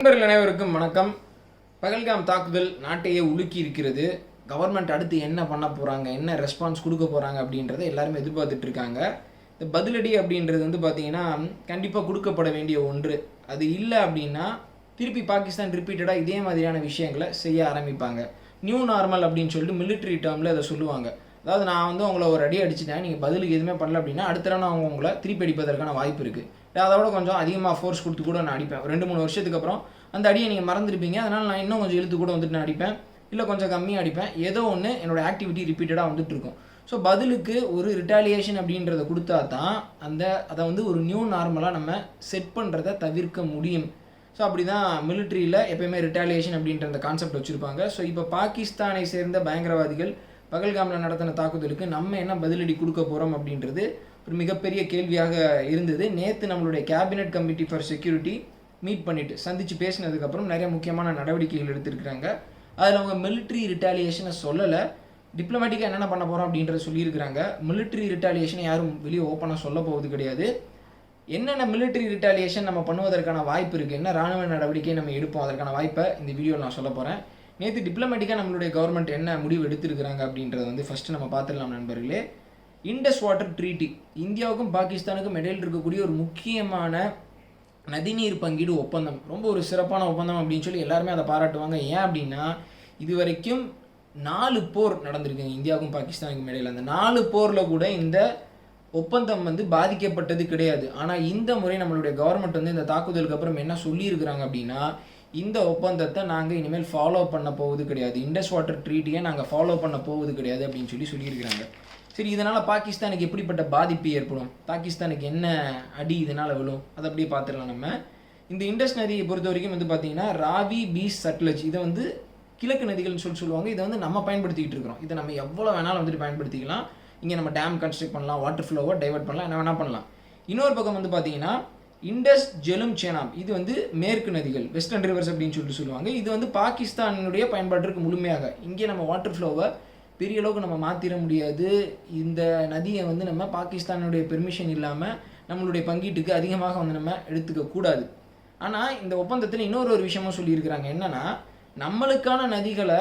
நண்பர்கள் அனைவருக்கும் வணக்கம். பகல்காம் தாக்குதல் நாட்டையே உலுக்கி இருக்கிறது. கவர்மெண்ட் அடுத்து என்ன பண்ண போகிறாங்க என்ன ரெஸ்பான்ஸ் கொடுக்க போகிறாங்க அப்படின்றத எல்லாருமே எதிர்பார்த்துட்டு இருக்காங்க. இந்த பதிலடி அப்படின்றது வந்து பார்த்தீங்கன்னா கண்டிப்பாக கொடுக்கப்பட வேண்டிய ஒன்று. அது இல்லை அப்படின்னா திருப்பி பாகிஸ்தான் ரிப்பீட்டடாக இதே மாதிரியான விஷயங்களை செய்ய ஆரம்பிப்பாங்க. நியூ நார்மல் அப்படின்னு சொல்லிட்டு மிலிட்ரி டேர்மில் அதை சொல்லுவாங்க. அதாவது நான் வந்து உங்களை ஒரு அடி அடிச்சிட்டேன் நீங்கள் பதிலுக்கு எதுவுமே பண்ணல அப்படின்னா அடுத்த நான் நான் உங்களை திருப்பி அடிப்பதற்கான வாய்ப்பு இருக்குது அதை விட கொஞ்சம் அதிகமாக ஃபோர்ஸ் கொடுத்து கூட நான் அடிப்பேன். ரெண்டு மூணு வருஷத்துக்கு அப்புறம் அந்த அடியை நீங்கள் மறந்துருப்பீங்க. அதனால் நான் இன்னும் கொஞ்சம் இழுத்து கூட வந்துட்டு நான் அடிப்பேன். இல்லை கொஞ்சம் கம்மியாக அடிப்பேன். ஏதோ ஒன்று என்னோடய ஆக்டிவிட்டி ரிப்பீட்டடாக வந்துட்டு இருக்கும். ஸோ பதிலுக்கு ஒரு ரிட்டாலியேஷன் அப்படின்றத கொடுத்தா தான் அந்த அதை வந்து ஒரு நியூ நார்மலாக நம்ம செட் பண்ணுறத தவிர்க்க முடியும். ஸோ அப்படி தான் மிலிட்ரியில் எப்பயுமே ரிட்டாலியேஷன் அப்படின்ற அந்த கான்செப்ட் வச்சுருப்பாங்க. ஸோ இப்போ பாகிஸ்தானை சேர்ந்த பயங்கரவாதிகள் பகல்காமில் நடத்தின தாக்குதலுக்கு நம்ம என்ன பதிலடி கொடுக்க போகிறோம் அப்படின்றது ஒரு மிகப்பெரிய கேள்வியாக இருந்தது. நேற்று நம்மளுடைய cabinet committee for security meet பண்ணிவிட்டு சந்தித்து பேசினதுக்கப்புறம் நிறைய முக்கியமான நடவடிக்கைகள் எடுத்திருக்கிறாங்க. அதில் அவங்க மிலிட்ரி ரிட்டாலியேஷனை சொல்லலை. டிப்ளமேட்டிக்காக என்னென்ன பண்ண போகிறோம் அப்படின்றத சொல்லியிருக்கிறாங்க. மிலிட்ரி ரிட்டாலியேஷனை யாரும் வெளியே ஓப்பனாக சொல்ல போவது கிடையாது. என்னென்ன மிலிட்ரி ரிட்டாலியேஷன் நம்ம பண்ணுவதற்கான வாய்ப்பு இருக்குது என்ன ராணுவ நடவடிக்கை நம்ம எடுப்போம்? அதற்கான வாய்ப்பை இந்த வீடியோவில் நான் சொல்ல போகிறேன் நேற்று டிப்ளமேட்டிக்காக நம்மளுடைய கவர்மெண்ட் என்ன முடிவு எடுத்திருக்கிறாங்க அப்படின்றத வந்து ஃபஸ்ட்டு நம்ம பார்த்துடலாம் நண்பர்களே. இண்டஸ் வாட்டர் ட்ரீட்டி இந்தியாவுக்கும் பாகிஸ்தானுக்கும் இடையில் இருக்கக்கூடிய ஒரு முக்கியமான நதிநீர் பங்கீடு ஒப்பந்தம். ரொம்ப ஒரு சிறப்பான ஒப்பந்தம் அப்படின்னு சொல்லி எல்லாருமே அதை பாராட்டுவாங்க. ஏன் அப்படின்னா இது வரைக்கும் நாலு போர் நடந்திருக்குங்க இந்தியாவுக்கும் பாகிஸ்தானுக்கும் இடையில். அந்த நாலு போரில் கூட இந்த ஒப்பந்தம் வந்து பாதிக்கப்பட்டது கிடையாது. ஆனால் இந்த முறை நம்மளுடைய கவர்மெண்ட் வந்து இந்த தாக்குதலுக்கு அப்புறம் என்ன சொல்லியிருக்கிறாங்க அப்படின்னா இந்த ஒப்பந்தத்தை நாங்கள் இனிமேல் ஃபாலோ பண்ண போவது கிடையாது. இண்டஸ் வாட்டர் ட்ரீட்டியை நாங்கள் ஃபாலோ பண்ண போவது கிடையாது அப்படின்னு சொல்லி சொல்லியிருக்கிறாங்க. சரி இதனால் பாகிஸ்தானுக்கு எப்படிப்பட்ட பாதிப்பு ஏற்படும்? பாகிஸ்தானுக்கு என்ன அடி இதனால் விழும்? அதை அப்படியே பார்த்துடலாம் நம்ம. இந்த இண்டஸ் நதியை பொறுத்த வரைக்கும் வந்து பார்த்தீங்கன்னா ராவி பீஸ் சட்லஜ் இதை வந்து கிழக்கு நதிகள்னு சொல்லி சொல்லுவாங்க. இதை வந்து நம்ம பயன்படுத்திக்கிட்டு இருக்கிறோம். இதை நம்ம எவ்வளோ வேணாலும் வந்துட்டு பயன்படுத்திக்கலாம். இங்கே நம்ம டேம் கன்ஸ்ட்ரக்ட் பண்ணலாம் வாட்டர் ஃப்ளோவை டைவெர்ட் பண்ணலாம் என்ன வேணால் பண்ணலாம். இன்னொரு பக்கம் வந்து பார்த்தீங்கன்னா இண்டஸ் ஜெலும் சேனாம் இது வந்து மேற்கு நதிகள் வெஸ்டர்ன் ரிவர்ஸ் அப்படின்னு சொல்லிட்டு சொல்லுவாங்க. இது வந்து பாகிஸ்தானுடைய பயன்பாட்டிற்கு முழுமையாக. இங்கே நம்ம வாட்டர் ஃப்ளோவை பெரிய அளவுக்கு நம்ம மாற்றிட முடியாது. இந்த நதியை வந்து நம்ம பாகிஸ்தானுடைய பெர்மிஷன் இல்லாமல் நம்மளுடைய பங்கீட்டுக்கு அதிகமாக வந்து நம்ம எடுத்துக்க கூடாது. ஆனால் இந்த ஒப்பந்தத்தில் இன்னொரு ஒரு விஷயமும் சொல்லியிருக்கிறாங்க. என்னன்னா நம்மளுக்கான நதிகளை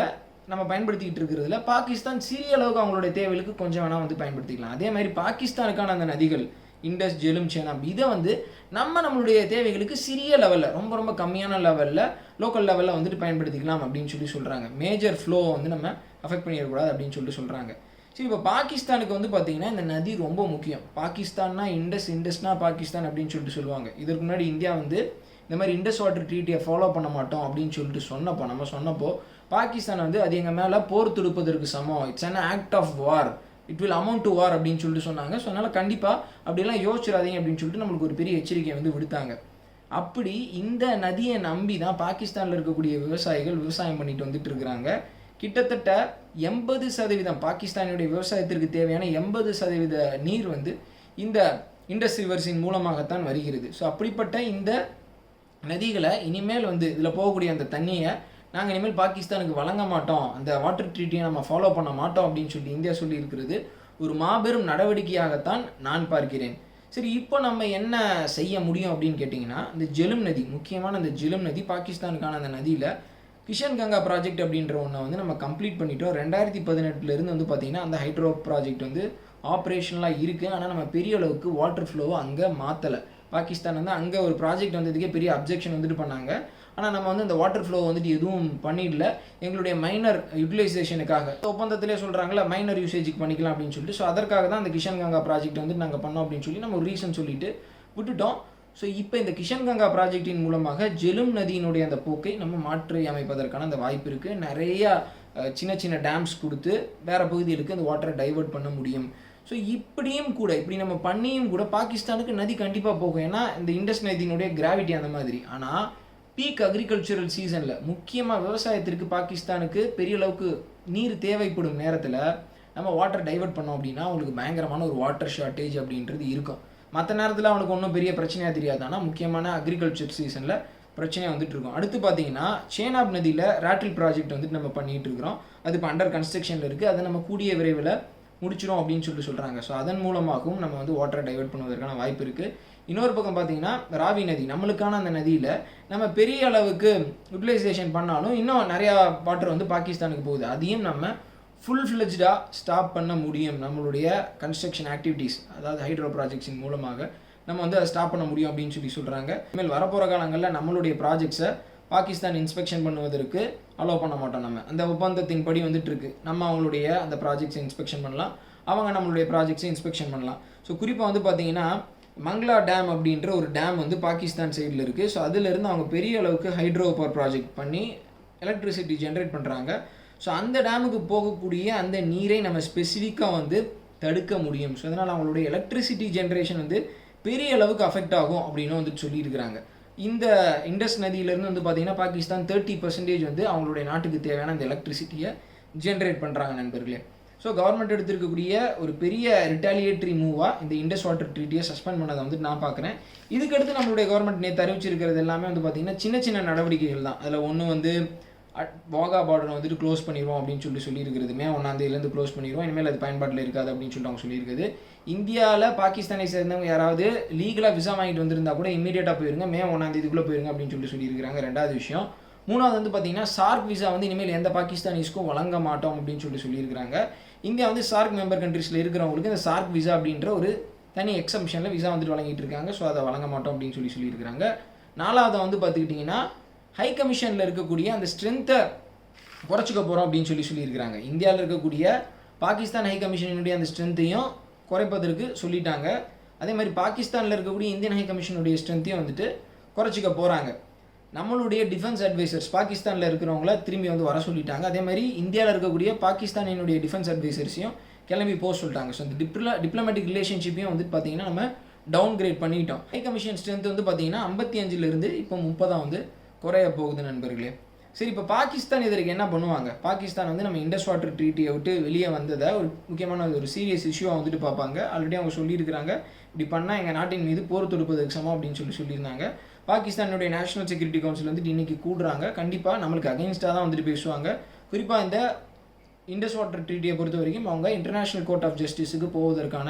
நம்ம பயன்படுத்திக்கிட்டு இருக்கிறதுல பாகிஸ்தான் சிறிய அளவுக்கு அவங்களுடைய தேவைகளுக்கு கொஞ்சம் வேணால் வந்து பயன்படுத்திக்கலாம். அதே மாதிரி பாகிஸ்தானுக்கான அந்த நதிகள் இண்டஸ் ஜெலும் இதை வந்து நம்ம நம்மளுடைய தேவைகளுக்கு சிறிய லெவலில் ரொம்ப ரொம்ப கம்மியான லெவலில் லோக்கல் லெவலில் வந்துட்டு பயன்படுத்திக்கலாம் அப்படின்னு சொல்லி சொல்கிறாங்க மேஜர் ஃப்ளோ வந்து நம்ம அஃபெக்ட் பண்ணிடக்கூடாது அப்படின்னு சொல்லிட்டு சொல்கிறாங்க சரி இப்போ பாகிஸ்தானுக்கு வந்து பார்த்தீங்கன்னா இந்த நதி ரொம்ப முக்கியம். பாகிஸ்தான்னா இண்டஸ் இண்டஸ்னா பாகிஸ்தான் அப்படின்னு சொல்லிட்டு சொல்லுவாங்க. இதற்கு முன்னாடி இந்தியா வந்து இந்த மாதிரி இண்டஸ் வாட்டர் ட்ரீட்டியை ஃபாலோ பண்ண மாட்டோம் அப்படின்னு சொல்லிட்டு சொன்னப்போ நம்ம சொன்னப்போ பாகிஸ்தான் வந்து அது எங்கள் மேலே போர் தொடுப்பதற்கு சமம். It's an act of war it will amount to war அப்படின்னு சொல்லிட்டு சொன்னாங்க. ஸோ அதனால் கண்டிப்பாக அப்படிலாம் யோசிச்சிடாதீங்க அப்படின்னு சொல்லிட்டு நம்மளுக்கு ஒரு பெரிய எச்சரிக்கை வந்து விடுத்தாங்க. அப்படி இந்த நதியை நம்பி தான் பாகிஸ்தானில் இருக்கக்கூடிய விவசாயிகள் விவசாயம் பண்ணிட்டு வந்துட்டு இருக்கிறாங்க. கிட்டத்தட்ட எண்பது சதவீதம் பாகிஸ்தானுடைய விவசாயத்திற்கு தேவையான எண்பது சதவீத நீர் வந்து இந்த இண்டஸ் ரிவர்ஸின் மூலமாகத்தான் வருகிறது. ஸோ அப்படிப்பட்ட இந்த நதிகளை இனிமேல் வந்து இதில் போகக்கூடிய அந்த தண்ணியை நாங்கள் இனிமேல் பாகிஸ்தானுக்கு வழங்க மாட்டோம். அந்த வாட்டர் ட்ரீட்டியை நம்ம ஃபாலோ பண்ண மாட்டோம் அப்படின்னு சொல்லி இந்தியா சொல்லி இருக்கிறது ஒரு மாபெரும் நடவடிக்கையாகத்தான் நான் பார்க்கிறேன். சரி இப்போ நம்ம என்ன செய்ய முடியும் அப்படின்னு கேட்டிங்கன்னா இந்த ஜெலும் நதி முக்கியமான அந்த ஜெலும் நதி பாகிஸ்தானுக்கான அந்த நதியில் கிஷன் கங்கா ப்ராஜெக்ட் அப்படின்ற ஒன்றை வந்து நம்ம கம்ப்ளீட் பண்ணிட்டோம். ரெண்டாயிரத்தி பதினெட்டுலேருந்து வந்து பார்த்திங்கன்னா அந்த ஹைட்ரோ ப்ராஜெக்ட் வந்து ஆப்ரேஷனலாக இருக்குது ஆனால் நம்ம பெரிய அளவுக்கு வாட்டர் ஃப்ளோவை அங்கே மாற்றலை பாகிஸ்தான் வந்து அங்கே ஒரு ப்ராஜெக்ட் வந்ததுக்கே பெரிய அப்ஜெக்ஷன் வந்துட்டு பண்ணாங்க. ஆனால் நம்ம வந்து இந்த வாட்டர் ஃப்ளோ வந்துட்டு எதுவும் பண்ணிடல. எங்களுடைய மைனர் யூட்டிலைசேஷனுக்காக ஒப்பந்தத்திலே சொல்கிறாங்களா மைனர் யூசேஜுக்கு பண்ணிக்கலாம் அப்படின்னு சொல்லிட்டு. ஸோ அதற்காக தான் அந்த கிஷன் கங்கா ப்ராஜெக்ட் வந்து நாங்கள் பண்ணோம் அப்படின்னு சொல்லி நம்ம ஒரு ரீசன் சொல்லிட்டு விட்டுட்டோம். ஸோ இப்போ இந்த கிஷன் கங்கா ப்ராஜெக்டின் மூலமாக ஜெலும் நதியினுடைய அந்த போக்கை நம்ம மாற்றி அமைப்பதற்கான அந்த வாய்ப்பு இருக்குது நிறையா சின்ன சின்ன டேம்ஸ் கொடுத்து வேறு பகுதிகளுக்கு அந்த வாட்டரை டைவர்ட் பண்ண முடியும். ஸோ இப்படியும் கூட இப்படி நம்ம பண்ணியும் கூட பாகிஸ்தானுக்கு நதி கண்டிப்பாக போகும். ஏன்னா இந்த இண்டஸ் நதியினுடைய கிராவிட்டி அந்த மாதிரி. ஆனால் பீக் அக்ரிகல்ச்சரல் சீசனில் முக்கியமாக விவசாயத்திற்கு பாகிஸ்தானுக்கு பெரிய அளவுக்கு நீர் தேவைப்படும் நேரத்தில் நம்ம வாட்டர் டைவர்ட் பண்ணோம் அப்படின்னா அவங்களுக்கு பயங்கரமான ஒரு வாட்டர் ஷார்ட்டேஜ் அப்படின்றது இருக்கும். மற்ற நேரத்தில் அவனுக்கு ஒன்றும் பெரிய பிரச்சனையாக தெரியாது. ஆனால் முக்கியமான அக்ரிகல்ச்சர் சீசனில் பிரச்சனையாக வந்துட்டு இருக்கும். அடுத்து பார்த்தீங்கன்னா சேனாப் நதியில் ராட்டில் ப்ராஜெக்ட் வந்துட்டு நம்ம பண்ணிகிட்டு இருக்கிறோம். அது இப்போ அண்டர் கன்ஸ்ட்ரக்ஷனில் இருக்குது அதை நம்ம கூடிய விரைவில் முடிச்சிடும் அப்படின்னு சொல்லிட்டு சொல்கிறாங்க ஸோ அதன் மூலமாகவும் நம்ம வந்து வாட்டரை டைவர்ட் பண்ணுவதற்கான வாய்ப்பு இருக்குது இன்னொரு பக்கம் பார்த்தீங்கன்னா ராவி நதி. நம்மளுக்கான அந்த நதியில் நம்ம பெரிய அளவுக்கு யூட்டிலைசேஷன் பண்ணாலும் இன்னும் நிறையா வாட்டர் வந்து பாகிஸ்தானுக்கு போகுது. அதையும் நம்ம ஃபுல் ஃப்ளெஜ்டாக ஸ்டாப் பண்ண முடியும். நம்மளுடைய கன்ஸ்ட்ரக்ஷன் ஆக்டிவிட்டீஸ் அதாவது ஹைட்ரோ ப்ராஜெக்ட்ஸின் மூலமாக நம்ம வந்து அதை ஸ்டாப் பண்ண முடியும் அப்படின்னு சொல்லி சொல்கிறாங்க இனிமேல் வரப்போகிற காலங்களில் நம்மளுடைய ப்ராஜெக்ட்ஸை பாகிஸ்தான் இன்ஸ்பெக்ஷன் பண்ணுவதற்கு அலோவ் பண்ண மாட்டோம் நம்ம. அந்த ஒப்பந்தத்தின் படி வந்துட்டு இருக்கு. நம்ம அவங்களுடைய அந்த ப்ராஜெக்ட்ஸை இன்ஸ்பெக்ஷன் பண்ணலாம். அவங்க நம்மளுடைய ப்ராஜெக்ட்ஸை இன்ஸ்பெக்ஷன் பண்ணலாம். ஸோ குறிப்பாக வந்து பார்த்தீங்கன்னா மங்களா டேம் அப்படின்ற ஒரு டேம் வந்து பாகிஸ்தான் சைடில் இருக்குது ஸோ அதிலிருந்து அவங்க பெரிய அளவுக்கு ஹைட்ரோ பவர் ப்ராஜெக்ட் பண்ணி எலக்ட்ரிசிட்டி ஜென்ரேட் பண்ணுறாங்க ஸோ அந்த டேமுக்கு போகக்கூடிய அந்த நீரை நம்ம ஸ்பெசிஃபிக்காக வந்து தடுக்க முடியும். ஸோ அதனால் அவங்களுடைய எலக்ட்ரிசிட்டி ஜென்ரேஷன் வந்து பெரிய அளவுக்கு அஃபெக்ட் ஆகும் அப்படின்னு வந்து சொல்லியிருக்கிறாங்க. இந்த இண்டஸ் நதியிலேருந்து வந்து பார்த்தீங்கன்னா பாகிஸ்தான் தேர்ட்டி பர்சன்டேஜ் வந்து அவங்களுடைய நாட்டுக்கு தேவையான அந்த எலக்ட்ரிசிட்டியை ஜென்ரேட் பண்ணுறாங்க நண்பர்களே. ஸோ கவர்மெண்ட் எடுத்திருக்கக்கூடிய ஒரு பெரிய ரிட்டாலியேட்டரி மூவாக இந்த இண்டஸ் வாட்டர் ட்ரீட்டியை சஸ்பெண்ட் பண்ணதை வந்து நான் பார்க்குறேன். இதுக்கடுத்து நம்மளுடைய கவர்மெண்ட் நேற்று அறிவிச்சிருக்கிறது எல்லாமே வந்து பார்த்திங்கன்னா சின்ன சின்ன நடவடிக்கைகள் தான். அதில் ஒன்று வந்து அட் வாகா பார்டரை வந்துட்டு க்ளோஸ் பண்ணிடுவோம் அப்படின்னு சொல்லி சொல்லியிருக்கிறது மே ஒன்றாந்தேதியிலேருந்து க்ளோஸ் பண்ணிடுவோம் இனிமேல் அது பயன்பாட்டில் இருக்காது அப்படின்னு சொல்லிட்டு அவங்க சொல்லியிருக்குது. இந்தியாவில் பாகிஸ்தானை சேர்ந்தவங்க யாராவது லீகலாக விசா வாங்கிட்டு வந்திருந்தா கூட இமீடியட்டாக போயிருங்க. மே ஒன்றாந்தேதிக்குள்ளே போயிருங்க அப்படின்னு சொல்லி சொல்லியிருக்காங்க ரெண்டாவது விஷயம். மூணாவது வந்து பார்த்தீங்கன்னா சார்க் விசா வந்து இனிமேல் எந்த பாகிஸ்தானிஸ்க்கும் வழங்க மாட்டோம் அப்படின்னு சொல்லி சொல்லியிருக்கிறாங்க. இந்தியா வந்து சார்க் மெம்பர் கண்ட்ரிஸில் இருக்கிறவங்களுக்கு இந்த சார்க் விசா அப்படின்ற ஒரு தனி எக்ஸம்ஷனில் விசா வந்துட்டு வழங்கிட்டு இருக்காங்க. ஸோ அதை வழங்க மாட்டோம் அப்படின்னு சொல்லி சொல்லியிருக்காங்க நாலாவது வந்து பார்த்துக்கிட்டிங்கன்னா ஹை கமிஷனில் இருக்கக்கூடிய அந்த ஸ்ட்ரென்த்தை குறைச்சிக்க போகிறோம் அப்படின்னு சொல்லி சொல்லியிருக்கிறாங்க. இந்தியாவில் இருக்கக்கூடிய பாகிஸ்தான் ஹை கமிஷனுடைய அந்த ஸ்ட்ரென்த்தையும் குறைப்பதற்கு சொல்லிட்டாங்க. அதே மாதிரி பாகிஸ்தானில் இருக்கக்கூடிய இந்தியன் ஹை கமிஷனுடைய ஸ்ட்ரென்த்தையும் வந்துட்டு குறைச்சிக்க போகிறாங்க நம்மளுடைய டிஃபென்ஸ் அட்வைசர்ஸ் பாகிஸ்தானில் இருக்கிறவங்கள திரும்பி வந்து வர சொல்லிட்டாங்க. அதே மாதிரி இந்தியாவில் இருக்கக்கூடிய பாகிஸ்தானினுடைய டிஃபென்ஸ் அட்வைசர்ஸையும் கிளம்பி போக சொல்லிட்டாங்க. ஸோ இந்த டிப்ள டிப்ளமேட்டிக் ரிலேஷன்ஷிப்பையும் வந்து பார்த்தீங்கன்னா நம்ம டவுன் கிரேட் பண்ணிட்டோம். ஹை கமிஷன் ஸ்ட்ரென்த் வந்து பார்த்தீங்கன்னா ஐம்பத்தி அஞ்சுலேருந்து இப்போ முப்பதாக வந்து குறைய போகுது நண்பர்களே. சரி இப்போ பாகிஸ்தான் இதற்கு என்ன பண்ணுவாங்க? பாகிஸ்தான் வந்து நம்ம இண்டஸ் வாட்டர் ட்ரீட்டியை விட்டு வெளியே வந்ததை ஒரு முக்கியமான ஒரு சீரியஸ் இஷ்யூவாக வந்துட்டு பார்ப்பாங்க. ஆல்ரெடி அவங்க சொல்லியிருக்கிறாங்க. இப்படி பண்ணால் எங்கள் நாட்டின் மீது போர் தொடுப்பதற்கு சமம் அப்படின்னு சொல்லி சொல்லியிருந்தாங்க. பாகிஸ்தானுடைய நேஷனல் செக்யூரிட்டி கவுன்சில் வந்துட்டு இன்றைக்கி கூடுறாங்க. கண்டிப்பாக நம்மளுக்கு அகைன்ஸ்டாக தான் வந்துட்டு பேசுவாங்க. குறிப்பாக இந்த இண்டஸ் வாட்டர் ட்ரீட்டியை பொறுத்த வரைக்கும் அவங்க இன்டர்நேஷ்னல் கோர்ட் ஆஃப் ஜஸ்டிஸுக்கு போவதற்கான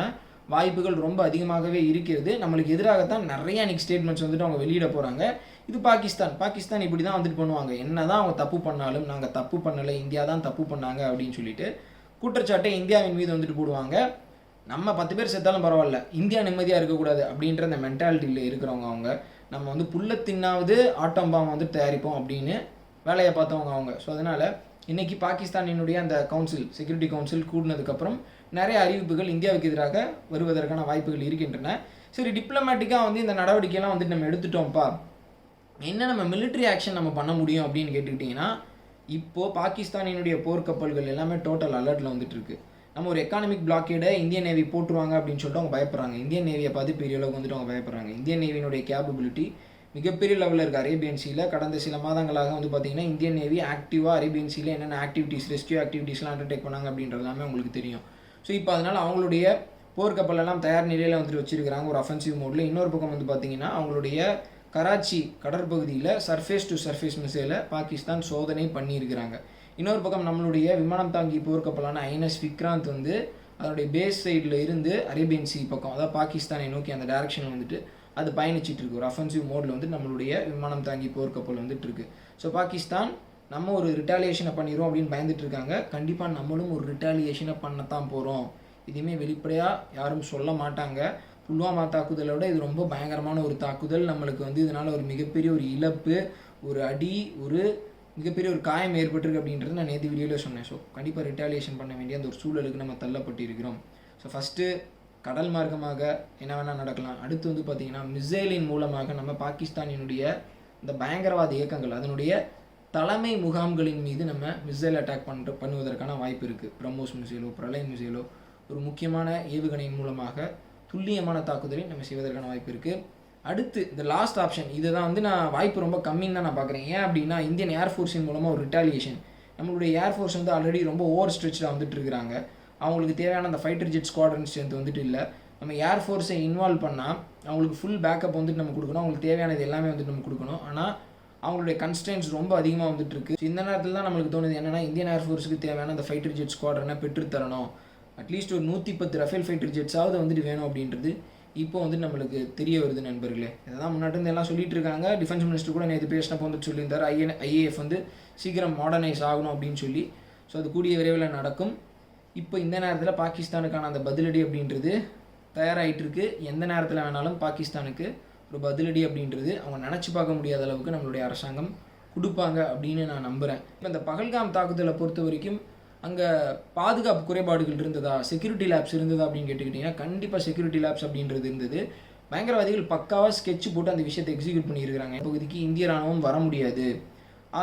வாய்ப்புகள் ரொம்ப அதிகமாகவே இருக்கிறது. நம்மளுக்கு எதிராகத்தான் நிறைய அன்னைக்கு ஸ்டேட்மெண்ட்ஸ் வந்துட்டு அவங்க வெளியிட போகிறாங்க இது பாகிஸ்தான். பாகிஸ்தான் இப்படி தான் வந்துட்டு பண்ணுவாங்க. என்ன தான் அவங்க தப்பு பண்ணாலும் நாங்கள் தப்பு பண்ணலை. இந்தியா தான் தப்பு பண்ணாங்க அப்படின்னு சொல்லிட்டு குற்றச்சாட்டை இந்தியாவின் மீது வந்துட்டு போடுவாங்க. நம்ம பத்து பேர் செத்தாலும் பரவாயில்ல. இந்தியா நிம்மதியாக இருக்கக்கூடாது அப்படின்ற அந்த மென்டாலிட்டியில் இருக்கிறவங்க அவங்க. நம்ம வந்து புல்ல தின்னாவது ஆட்டம் பாம் வந்து தயாரிப்போம் அப்படின்னு வேலையை பார்த்தவங்க அவங்க. ஸோ அதனால் இன்னைக்கு பாகிஸ்தானினுடைய அந்த கவுன்சில் செக்யூரிட்டி கவுன்சில் கூடினதுக்கப்புறம் நிறைய அறிவிப்புகள் இந்தியாவுக்கு எதிராக வருவதற்கான வாய்ப்புகள் இருக்கின்றன. சரி டிப்ளமேட்டிக்காக வந்து இந்த நடவடிக்கையெல்லாம் வந்துட்டு நம்ம எடுத்துட்டோம்ப்பா. என்ன நம்ம மிலிட்ரி ஆக்ஷன் நம்ம பண்ண முடியும் அப்படின்னு கேட்டுக்கிட்டிங்கன்னா இப்போது பாகிஸ்தானினுடைய போர்க்கப்பல்கள் எல்லாமே டோட்டல் அலர்ட்டில் வந்துட்டு இருக்குது நம்ம ஒரு எக்கானமிக் பிளாக்கேடை இந்தியன் நேவி போட்டுருவாங்க அப்படின்னு சொல்லிட்டு அவங்க பயப்படுறாங்க. இந்தியன் நேவியை பார்த்து பெரிய அளவுக்கு வந்துட்டு அவங்க பயப்படுறாங்க. இந்தியன் நேவியினுடைய கேப்பபிலிட்டி மிகப்பெரிய லெவலில் இருக்குது அரேபியன் சீல கடந்த சில மாதங்களாக வந்து பார்த்தீங்கன்னா இந்தியன் நேவி ஆக்டிவாக அரேபியன் சீல என்னென்ன ஆக்டிவிட்டீஸ் ரெஸ்கியூ ஆக்டிவிட்டீஸ்லாம் அண்டர்டேக் பண்ணாங்க அப்படின்றது எல்லாமே உங்களுக்கு தெரியும். ஸோ இப்போ அதனால் அவங்களுடைய போர்க்கப்பலெல்லாம் தயார் நிலையில் வந்துட்டு வச்சிருக்கிறாங்க. ஒரு அஃபென்சிவ் மோடில் இன்னொரு பக்கம் வந்து பார்த்தீங்கன்னா அவங்களுடைய கராச்சி கடற்பகுதியில் சர்ஃபேஸ் டு சர்ஃபேஸ் மிசைலை பாகிஸ்தான் சோதனை பண்ணியிருக்கிறாங்க. இன்னொரு பக்கம் நம்மளுடைய விமானம் தாங்கி போர்க்கப்பலான ஐஎன்எஸ் விக்ராந்த் வந்து அதனுடைய பேஸ் சைடில் இருந்து அரேபியன் சி பக்கம் அதாவது பாகிஸ்தானை நோக்கி அந்த டைரக்ஷனில் வந்துட்டு அது பயணிச்சிட்டு இருக்கு. ஒரு அஃபென்சிவ் மோடில் வந்து நம்மளுடைய விமானம் தாங்கி போர்க்கப்பல் வந்துட்டு இருக்கு. ஸோ பாகிஸ்தான் நம்ம ஒரு ரிட்டாலியேஷனை பண்ணிடுவோம் அப்படின்னு பயந்துட்டு இருக்காங்க. கண்டிப்பாக நம்மளும் ஒரு ரிட்டாலியேஷனை பண்ணத்தான் போகிறோம் இதையுமே வெளிப்படையாக யாரும் சொல்ல மாட்டாங்க. புல்வாமா தாக்குதலை விட இது ரொம்ப பயங்கரமான ஒரு தாக்குதல். நம்மளுக்கு வந்து இதனால் ஒரு மிகப்பெரிய ஒரு இழப்பு ஒரு அடி ஒரு மிகப்பெரிய ஒரு காயம் ஏற்பட்டிருக்கு அப்படின்றது நான் நேற்று வீடியோவில் சொன்னேன். ஸோ கண்டிப்பாக ரிட்டாலியேஷன் பண்ண வேண்டிய அந்த ஒரு சூழலுக்கு நம்ம தள்ளப்பட்டு இருக்கிறோம் ஸோ ஃபஸ்ட்டு கடல் மார்க்கமாக என்ன வேணால் நடக்கலாம். அடுத்து வந்து பார்த்திங்கன்னா மிசைலின் மூலமாக நம்ம பாகிஸ்தானினுடைய இந்த பயங்கரவாத இயக்கங்கள் அதனுடைய தலைமை முகாம்களின் மீது நம்ம மிசைல் அட்டாக் பண்ணுற பண்ணுவதற்கான வாய்ப்பு இருக்குது பிரம்மோஸ் மிசைலோ பிரளய மிசைலோ ஒரு முக்கியமான ஏவுகணையின் மூலமாக துல்லியமான தாக்குதலை நம்ம செய்வதற்கான வாய்ப்பு இருக்குது அடுத்து இந்த லாஸ்ட் ஆப்ஷன் இதை தான் வந்து நான் வாய்ப்பு ரொம்ப கம்மின்னு தான் நான் பார்க்குறேன். ஏன் அப்படின்னா இந்தியன் ஏர்ஃபோர்ஸின் மூலமாக ஒரு ரிட்டாலியேஷன் நம்மளுடைய ஏர்ஃபோர்ஸ் வந்து ஆல்ரெடி ரொம்ப ஓவர் ஸ்ட்ரெச்சில் வந்துட்டு இருக்கிறாங்க. அவங்களுக்கு தேவையான அந்த ஃபைட்டர் ஜெட் ஸ்குவாட்ரன் ஸ்ட்ரென்த் வந்துட்டு இல்லை. நம்ம ஏர்ஃபோர்ஸை இன்வால்வ் பண்ணால் அவங்களுக்கு ஃபுல் பேக்கப் வந்துட்டு நம்ம கொடுக்கணும். அவங்களுக்கு தேவையானது எல்லாமே வந்துட்டு நம்ம கொடுக்கணும். ஆனால் அவங்களுடைய கன்ஸ்டன்ஸ் ரொம்ப அதிகமாக வந்துட்டு இருக்கு. இந்த நேரத்தில் தான் நம்மளுக்கு தோணுது என்னன்னா இந்தியன் ஏர்ஃபோர்ஸுக்கு தேவையான அந்த ஃபைட்டர் ஜெட் ஸ்குவாட்ரனை பெற்றுத்தரணும். அட்லீஸ்ட் ஒரு நூற்றி பத்து ரஃபேல் ஃபைட்டர் ஜெட்ஸாவது வந்துட்டு வேணும் அப்படின்றது. இப்போ வந்து நம்மளுக்கு தெரிய வருது நண்பர்களே. இதெல்லாம் முன்னாடி இருந்து எல்லாம் சொல்லிட்டு இருக்காங்க. டிஃபென்ஸ் மினிஸ்டர் கூட நேற்று பேசினப்போ வந்து சொல்லியிருந்தார். ஐஎன் ஐஏஎஃப் வந்து சீக்கிரம் மாடர்னைஸ் ஆகணும் அப்படின்னு சொல்லி. ஸோ அது கூடிய விரைவில் நடக்கும். இப்போ இந்த நேரத்தில் பாகிஸ்தானுக்கான அந்த பதிலடி அப்படின்றது தயாராகிட்டு இருக்கு. எந்த நேரத்தில் வேணாலும் பாகிஸ்தானுக்கு ஒரு பதிலடி அப்படின்றது அவங்க நினச்சி பார்க்க முடியாத அளவுக்கு நம்மளுடைய அரசாங்கம் கொடுப்பாங்க அப்படின்னு நான் நம்புகிறேன் இப்போ இந்த பகல்காம் தாக்குதலை பொறுத்த வரைக்கும் அங்கே பாதுகாப்பு குறைபாடுகள் இருந்ததா? செக்யூரிட்டி லேப்ஸ் இருந்ததா அப்படின்னு கேட்டுக்கிட்டிங்கன்னா கண்டிப்பாக செக்யூரிட்டி லேப்ஸ் அப்படின்றது இருந்தது. பயங்கரவாதிகள் பக்காவாக ஸ்கெட்ச் போட்டு அந்த விஷயத்தை எக்ஸிக்யூட் பண்ணியிருக்கிறாங்க. பகுதிக்கு இந்திய ராணுவம் வர முடியாது.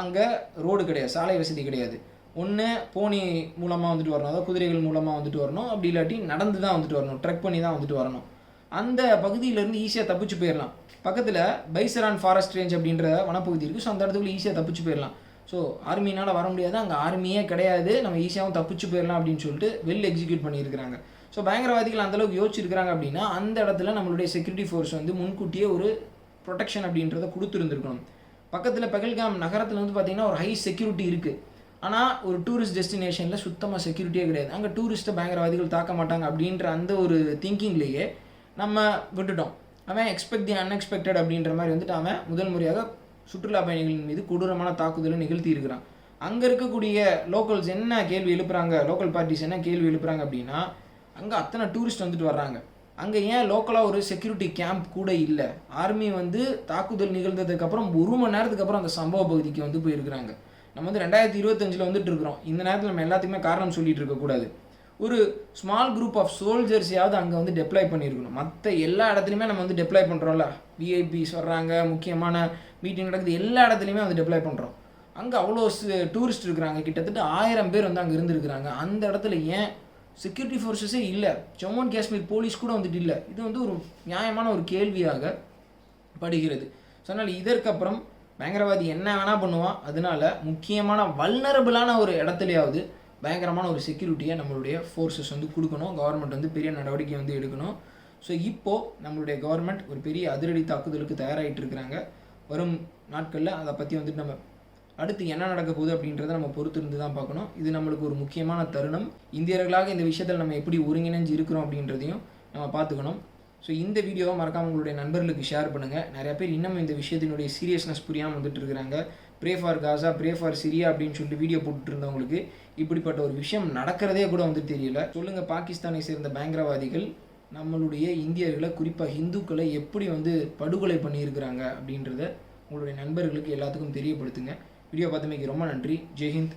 அங்கே ரோடு கிடையாது சாலை வசதி கிடையாது. ஒன்று போனி மூலமாக வந்துட்டு வரணும். அதாவது குதிரைகள் மூலமாக வந்துட்டு வரணும். அப்படி இல்லாட்டி நடந்து தான் வந்துட்டு வரணும். ட்ரெக் பண்ணி தான் வந்துட்டு வரணும். அந்த பகுதியிலேருந்து ஈஸியாக தப்பிச்சு போயிடலாம் பக்கத்தில் பைசரான் ஃபாரஸ்ட் ரேஞ்ச் அப்படின்ற வனப்பகுதி இருக்குது ஸோ அந்த இடத்துக்குள்ள ஈஸியாக தப்பிச்சு போயிடலாம் ஸோ ஆர்மினால் வர முடியாது. அங்கே ஆர்மியே கிடையாது. நம்ம ஈஸியாகவும் தப்பிச்சு போயிடலாம் அப்படின்னு சொல்லிட்டு வெல் எக்ஸிக்யூட் பண்ணியிருக்கிறாங்க. ஸோ பயங்கரவாதிகள் அந்தளவுக்கு யோசிச்சிருக்கிறாங்க அப்படின்னா அந்த இடத்துல நம்மளுடைய செக்யூரிட்டி ஃபோர்ஸ் வந்து முன்கூட்டியே ஒரு ப்ரொடெக்ஷன் அப்படின்றத கொடுத்துருந்துருக்கணும். பக்கத்தில் பகல்காம் நகரத்தில் வந்து பார்த்திங்கன்னா ஒரு ஹை செக்யூரிட்டி இருக்குது ஆனால் ஒரு டூரிஸ்ட் டெஸ்டினேஷனில் சுத்தமாக செக்யூரிட்டியே கிடையாது. அங்கே டூரிஸ்ட்டை பயங்கரவாதிகள் தாக்க மாட்டாங்க அப்படின்ற அந்த ஒரு திங்கிங்லேயே நம்ம விட்டுட்டோம். அவன் எக்ஸ்பெக்ட் தி அன்எக்ஸ்பெக்டட் அப்படின்ற மாதிரி வந்துட்டு அவன் முதல் முறையாக சுற்றுலா பயணிகளின் மீது கொடூரமான தாக்குதலை நிகழ்த்தி இருக்கிறான். அங்கே இருக்கக்கூடிய லோக்கல்ஸ் என்ன கேள்வி எழுப்புறாங்க? லோக்கல் பார்ட்டிஸ் என்ன கேள்வி எழுப்புறாங்க அப்படின்னா அங்கே அத்தனை டூரிஸ்ட் வந்துட்டு வர்றாங்க. அங்கே ஏன் லோக்கலாக ஒரு செக்யூரிட்டி கேம்ப் கூட இல்லை? ஆர்மி வந்து தாக்குதல் நிகழ்ந்ததுக்கப்புறம் ஒரு மணி நேரத்துக்கு அப்புறம் அந்த சம்பவ பகுதிக்கு வந்து போயிருக்கிறாங்க. நம்ம வந்து ரெண்டாயிரத்தி இருபத்தஞ்சில் வந்துட்டு இருக்கிறோம். இந்த நேரத்தில் நம்ம எல்லாத்துக்குமே காரணம் சொல்லிட்டு இருக்கக்கூடாது. ஒரு ஸ்மால் குரூப் ஆஃப் சோல்ஜர்ஸையாவது அங்கே வந்து டெப்ளாய் பண்ணியிருக்கணும் மற்ற எல்லா இடத்துலையுமே நம்ம வந்து டெப்ளாய் பண்ணுறோம்ல விஐபிஸ் வர்றாங்க முக்கியமான மீட்டிங் நடக்குது எல்லா இடத்துலையுமே வந்து டெப்ளாய் பண்ணுறோம் அங்கே அவ்வளோ டூரிஸ்ட் இருக்கிறாங்க. கிட்டத்தட்ட ஆயிரம் பேர் வந்து அங்கே இருந்திருக்கிறாங்க. அந்த இடத்துல ஏன் செக்யூரிட்டி ஃபோர்ஸஸே இல்லை. ஜம்மு அண்ட் காஷ்மீர் போலீஸ் கூட வந்துட்டு இல்லை. இது வந்து ஒரு நியாயமான ஒரு கேள்வியாக படுகிறது. ஸோ அதனால் இதற்கப்புறம் பயங்கரவாதி என்ன வேணால் பண்ணுவான். அதனால முக்கியமான வல்னரபிளான ஒரு இடத்துலையாவது பயங்கரமான ஒரு செக்யூரிட்டியை நம்மளுடைய ஃபோர்ஸஸ் வந்து கொடுக்கணும். கவர்மெண்ட் வந்து பெரிய நடவடிக்கை வந்து எடுக்கணும். ஸோ இப்போது நம்மளுடைய கவர்மெண்ட் ஒரு பெரிய அதிரடி தாக்குதலுக்கு தயாராகிட்டு இருக்கிறாங்க. வரும் நாட்களில் அதை பற்றி வந்துட்டு நம்ம அடுத்து என்ன நடக்க போகுது அப்படின்றத நம்ம பொறுத்து இருந்து தான் பார்க்கணும். இது நம்மளுக்கு ஒரு முக்கியமான தருணம். இந்தியர்களாக இந்த விஷயத்தில் நம்ம எப்படி ஒருங்கிணைஞ்சு இருக்கிறோம் அப்படின்றதையும் நம்ம பார்த்துக்கணும். ஸோ இந்த வீடியோவை மறக்காம உங்களுடைய நண்பர்களுக்கு ஷேர் பண்ணுங்கள் நிறையா பேர் இன்னமும் இந்த விஷயத்தினுடைய சீரியஸ்னஸ் புரியாமல் வந்துட்டு இருக்கிறாங்க. Pray for Gaza pray for Syria அப்படின்னு சொல்லிட்டு வீடியோ போட்டுட்டு இருந்தவங்களுக்கு இப்படிப்பட்ட ஒரு விஷயம் நடக்கிறதே கூட வந்து தெரியல. சொல்லுங்கள் பாகிஸ்தானை சேர்ந்த பயங்கரவாதிகள் நம்மளுடைய இந்தியர்களை குறிப்பாக ஹிந்துக்களை எப்படி வந்து படுகொலை பண்ணியிருக்கிறாங்க அப்படின்றத உங்களுடைய நண்பர்களுக்கு எல்லாத்துக்கும் தெரியப்படுத்துங்க. வீடியோ பார்த்தமைக்கு ரொம்ப நன்றி. ஜெய்ஹிந்த்